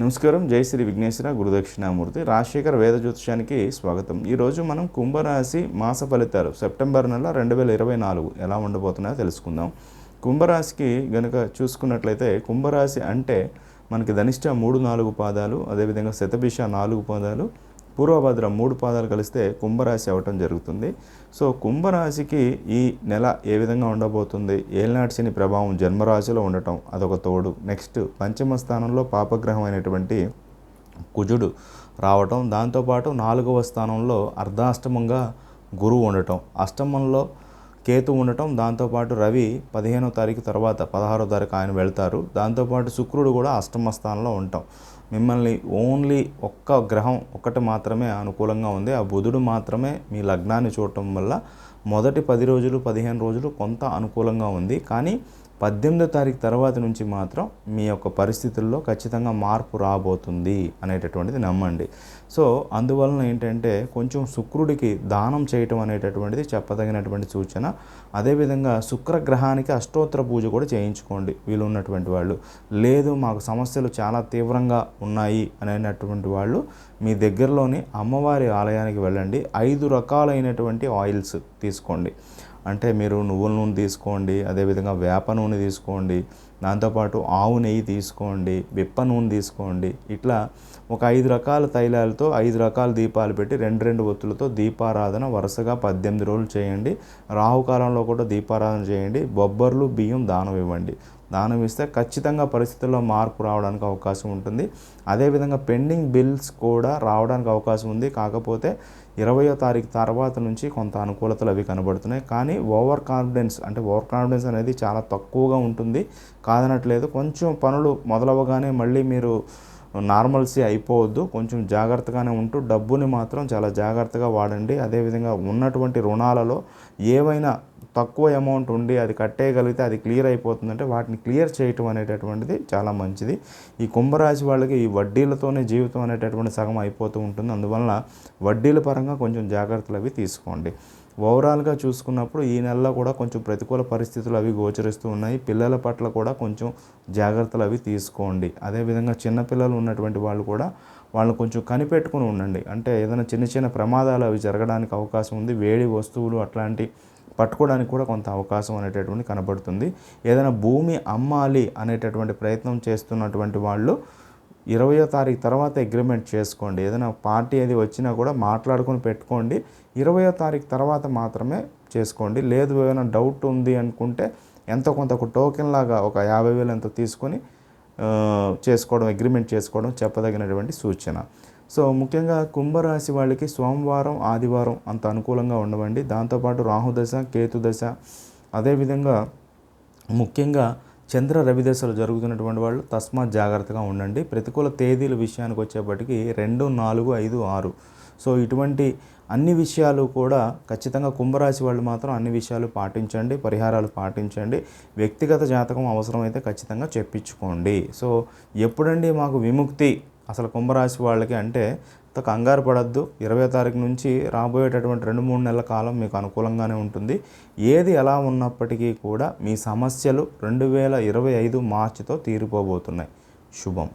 నమస్కారం. జై శ్రీ విఘ్నేశ్వర గురుదక్షిణామూర్తి. రాజశేఖర వేద జ్యోతిషానికి స్వాగతం ఈరోజు మనం కుంభరాశి మాస ఫలితాలు సెప్టెంబర్ నెల రెండు వేల ఇరవై నాలుగు ఎలా ఉండబోతున్నాయో తెలుసుకుందాం. కుంభరాశికి గనుక చూసుకున్నట్లయితే కుంభరాశి అంటే మనకి ధనిష్ట మూడు నాలుగు పాదాలు అదేవిధంగా శతభిష నాలుగు పాదాలు పూర్వభద్ర మూడు పాదాలు కలిస్తే కుంభరాశి అవ్వటం జరుగుతుంది. సో కుంభరాశికి ఈ నెల ఏ విధంగా ఉండబోతుంది? ఏలినాటి శని ప్రభావం జన్మరాశిలో ఉండటం అదొక తోడు. నెక్స్ట్ పంచమ స్థానంలో పాపగ్రహం అయినటువంటి కుజుడు రావటం. దాంతోపాటు నాలుగవ స్థానంలో అర్ధాష్టమంగా గురువు ఉండటం. అష్టమంలో కేతు ఉండటం దాంతోపాటు రవి పదిహేనో తారీఖు తర్వాత పదహారో తారీఖు ఆయన వెళ్తారు. దాంతోపాటు శుక్రుడు కూడా అష్టమ స్థానంలో ఉంటాం. మిమ్మల్ని ఓన్లీ ఒక్క గ్రహం ఒక్కటి మాత్రమే అనుకూలంగా ఉంది. ఆ బుధుడు మాత్రమే మీ లగ్నాన్ని చూడటం వల్ల మొదటి పది రోజులు పదిహేను రోజులు కొంత అనుకూలంగా ఉంది. కానీ పద్దెనిమిదో తారీఖు తర్వాత నుంచి మాత్రం మీ యొక్క పరిస్థితుల్లో ఖచ్చితంగా మార్పు రాబోతుంది అనేటటువంటిది నమ్మండి. సో అందువలన ఏంటంటే కొంచెం శుక్రుడికి దానం చేయటం అనేటటువంటిది చెప్పదగినటువంటి సూచన. అదేవిధంగా శుక్రగ్రహానికి అష్టోత్తర పూజ కూడా చేయించుకోండి వీళ్ళు ఉన్నటువంటి వాళ్ళు. లేదు మాకు సమస్యలు చాలా తీవ్రంగా ఉన్నాయి అనేటటువంటి వాళ్ళు మీ దగ్గరలోని అమ్మవారి ఆలయానికి వెళ్ళండి. ఐదు రకాలైనటువంటి ఆయిల్స్ తీసుకోండి. అంటే మీరు నువ్వుల నూనె తీసుకోండి అదేవిధంగా వేప నూనె తీసుకోండి దాంతోపాటు ఆవు నెయ్యి తీసుకోండి విప్ప నూనె తీసుకోండి. ఇట్లా ఒక ఐదు రకాల తైలాలతో ఐదు రకాల దీపాలు పెట్టి రెండు రెండు ఒత్తులతో దీపారాధన వరుసగా పద్దెనిమిది రోజులు చేయండి. రాహుకాలంలో కూడా దీపారాధన చేయండి. బొబ్బర్లు బియ్యం దానం ఇవ్వండి. దానం ఇస్తే ఖచ్చితంగా పరిస్థితుల్లో మార్పు రావడానికి అవకాశం ఉంటుంది. అదేవిధంగా పెండింగ్ బిల్స్ కూడా రావడానికి అవకాశం ఉంది. కాకపోతే ఇరవయో తారీఖు తర్వాత నుంచి కొంత అనుకూలతలు అవి కనబడుతున్నాయి. కానీ ఓవర్ కాన్ఫిడెన్స్ అంటే ఓవర్ కాన్ఫిడెన్స్ అనేది చాలా తక్కువగా ఉంటుంది. కాదనట్లేదు. కొంచెం పనులు మొదలవ్వగానే మళ్ళీ మీరు నార్మల్సీ అయిపోవద్దు. కొంచెం జాగ్రత్తగానే ఉంటూ డబ్బుని మాత్రం చాలా జాగ్రత్తగా వాడండి. అదేవిధంగా ఉన్నటువంటి రుణాలలో ఏవైనా తక్కువ అమౌంట్ ఉండి అది కట్టేయగలిగితే అది క్లియర్ అయిపోతుందంటే వాటిని క్లియర్ చేయటం అనేటటువంటిది చాలా మంచిది. ఈ కుంభరాశి వాళ్ళకి ఈ వడ్డీలతోనే జీవితం అనేటటువంటి సగం అయిపోతూ ఉంటుంది. అందువలన వడ్డీల పరంగా కొంచెం జాగ్రత్తలు అవి తీసుకోండి. ఓవరాల్గా చూసుకున్నప్పుడు ఈ నెలలో కూడా కొంచెం ప్రతికూల పరిస్థితులు అవి గోచరిస్తూ ఉన్నాయి. పిల్లల పట్ల కూడా కొంచెం జాగ్రత్తలు అవి తీసుకోండి. అదేవిధంగా చిన్నపిల్లలు ఉన్నటువంటి వాళ్ళు కూడా వాళ్ళని కొంచెం కనిపెట్టుకుని ఉండండి. అంటే ఏదైనా చిన్న చిన్న ప్రమాదాలు అవి జరగడానికి అవకాశం ఉంది. వేడి వస్తువులు అట్లాంటి పట్టుకోవడానికి కూడా కొంత అవకాశం అనేటటువంటి కనబడుతుంది. ఏదైనా భూమి అమ్మాలి అనేటటువంటి ప్రయత్నం చేస్తున్నటువంటి వాళ్ళు ఇరవయో తారీఖు తర్వాత అగ్రిమెంట్ చేసుకోండి. ఏదైనా పార్టీ అది వచ్చినా కూడా మాట్లాడుకొని పెట్టుకోండి. ఇరవయో తారీఖు తర్వాత మాత్రమే చేసుకోండి. లేదు ఏమైనా డౌట్ ఉంది అనుకుంటే ఎంతో కొంత ఒక టోకెన్ లాగా ఒక యాభై వేలు ఎంత తీసుకొని చేసుకోవడం అగ్రిమెంట్ చేసుకోవడం చెప్పదగినటువంటి సూచన. సో ముఖ్యంగా కుంభరాశి వాళ్ళకి సోమవారం ఆదివారం అంత అనుకూలంగా ఉండవండి. దాంతోపాటు రాహుదశ కేతుదశ అదేవిధంగా ముఖ్యంగా చంద్ర రవి దశలు జరుగుతున్నటువంటి వాళ్ళు తస్మాత్ జాగ్రత్తగా ఉండండి. ప్రతికూల తేదీల విషయానికి వచ్చేప్పటికి రెండు నాలుగు ఐదు ఆరు. సో ఇటువంటి అన్ని విషయాలు కూడా ఖచ్చితంగా కుంభరాశి వాళ్ళు మాత్రం అన్ని విషయాలు పాటించండి పరిహారాలు పాటించండి. వ్యక్తిగత జాతకం అవసరమైతే ఖచ్చితంగా చెప్పించుకోండి. సో ఎప్పుడండి మాకు విముక్తి? అసలు కుంభరాశి వాళ్ళకి అంటే కంగారు పడద్దు. ఇరవై తారీఖు నుంచి రాబోయేటటువంటి రెండు మూడు నెలల కాలం మీకు అనుకూలంగానే ఉంటుంది. ఏది ఎలా ఉన్నప్పటికీ కూడా మీ సమస్యలు రెండు వేల ఇరవై ఐదు మార్చితో తీరిపోబోతున్నాయి. శుభం.